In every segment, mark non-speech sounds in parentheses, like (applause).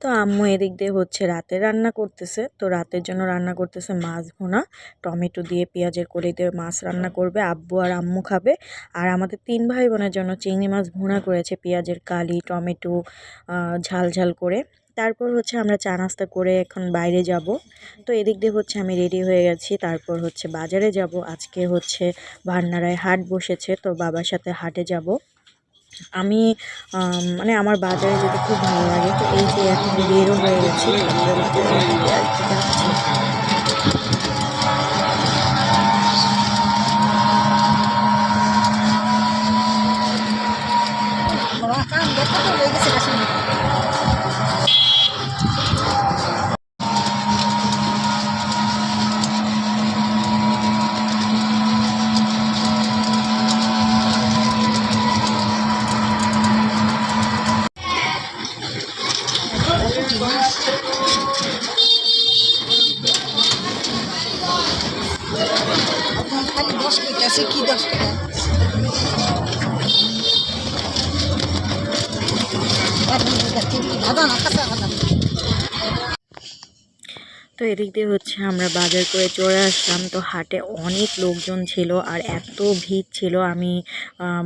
তো আম্মু এদিক দিয়ে হচ্ছে রাতে রান্না করতেছে। তো রাতের জন্য রান্না করতেছে মাছ ভোনা, টমেটো দিয়ে পেঁয়াজের কলি দিয়ে মাছ রান্না করবে, আব্বু আর আম্মু খাবে। আর আমাদের তিন ভাই বোনের জন্য চিংড়ি মাছ ভুনা করেছে পেঁয়াজের কালি, টমেটো ঝাল ঝাল করে। তারপর হচ্ছে আমরা চা নাস্তা করে এখন বাইরে যাব। তো এদিক দিয়ে হচ্ছে আমি রেডি হয়ে গেছি। তারপর হচ্ছে বাজারে যাব। আজকে হচ্ছে ভান্নারায় হাট বসেছে, তো বাবার সাথে হাটে যাব। আমি মানে আমার বাজারে যেতে খুব ভালো লাগে। তো এই যে এখন বেরো হয়ে গেছি খালি দশ কেটে আছে কি দশ টাকা? ভাদা না কাঁচা। তো এদিক দিয়ে হচ্ছে আমরা বাজার করে চলে আসলাম। তো হাটে অনেক লোকজন ছিল আর এত ভিড় ছিল, আমি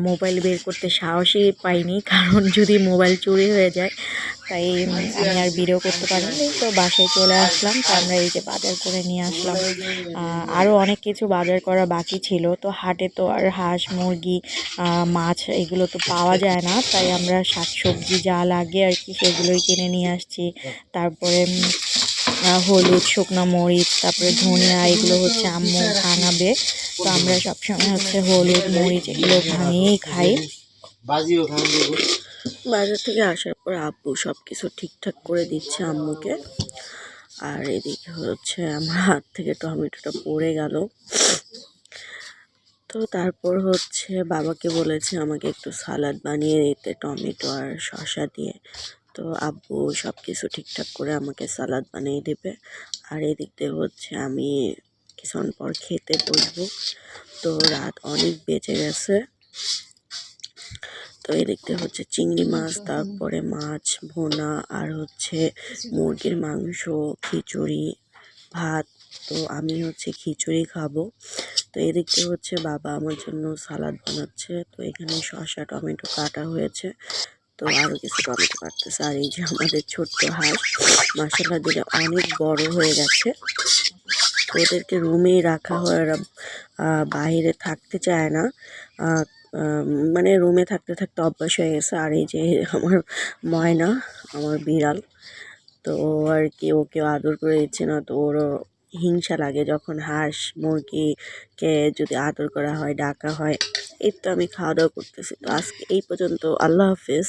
মোবাইল বের করতে সাহসই পাইনি। (laughs) কারণ যদি মোবাইল চুরি হয়ে যায়, তাই আমি আর ভিডিও করতে পারিনি। তো বাসায় চলে আসলাম। তো আমরা এই যে বাজার করে নিয়ে আসলাম। আরও অনেক কিছু বাজার করা বাকি ছিল। তো হাটে তো আর হাঁস, মুরগি মাছ এগুলো তো পাওয়া যায় না। তাই আমরা শাকসবজি যা লাগে আর কি সেগুলোই কিনে নিয়ে আসছি। তারপরে হলুদ শুকনো মরিচ তারপরে ধনিয়া এগুলো হচ্ছে আম্মু ভাঙাবে। তো আমরা সবসময় হচ্ছে হলুদ মরিচ এগুলো ভাঙিয়েই খাই। বাজার থেকে আসার পর আব্বু সব কিছু ঠিকঠাক করে দিচ্ছে আম্মুকে। আর এদিকে হচ্ছে আমার হাত থেকে টমেটোটা পড়ে গেল। তো তারপর হচ্ছে বাবাকে বলেছে আমাকে একটু সালাদ বানিয়ে দিতে টমেটো আর শসা দিয়ে। তো আব্বু সব কিছু ঠিকঠাক করে আমাকে সালাদ বানিয়ে দেবে। আর এদিক দিয়ে হচ্ছে আমি কিছুক্ষণ পর খেতে বসবো। তো রাত অনেক বেজে গেছে। তো এদিক দিয়ে হচ্ছে চিংড়ি মাছ, তারপরে মাছ, ভোনা আর হচ্ছে মুরগির মাংস, খিচুড়ি, ভাত। তো আমি হচ্ছে খিচুড়ি খাব। তো এদিক দিয়ে হচ্ছে বাবা আমার জন্য সালাদ বানাচ্ছে। তো এখানে শসা, টমেটো কাটা হয়েছে। তো আরও কিছু টমেটো কাটতেছে আর এই যে আমাদের ছোট্ট হাঁস মশলা দিলে অনেক বড় হয়ে গেছে। ওদেরকে রুমেই রাখা হয়, ওরা বাইরে থাকতে চায় না। মানে রুমে থাকতে থাকতে অভ্যাস হয়ে গেছে। আর এই যে আমার ময়না, আমার বিড়াল, তো ও আর কি ওকে আদর করে দিচ্ছে না, তো ওরও হিংসা লাগে। যখন হাঁস, মুরগিকে যদি আদর করা হয়, ডাকা হয় এই তো আমি খাওয়া দাওয়া করতেছি। তো আজকে এই পর্যন্ত আল্লাহ হাফিজ।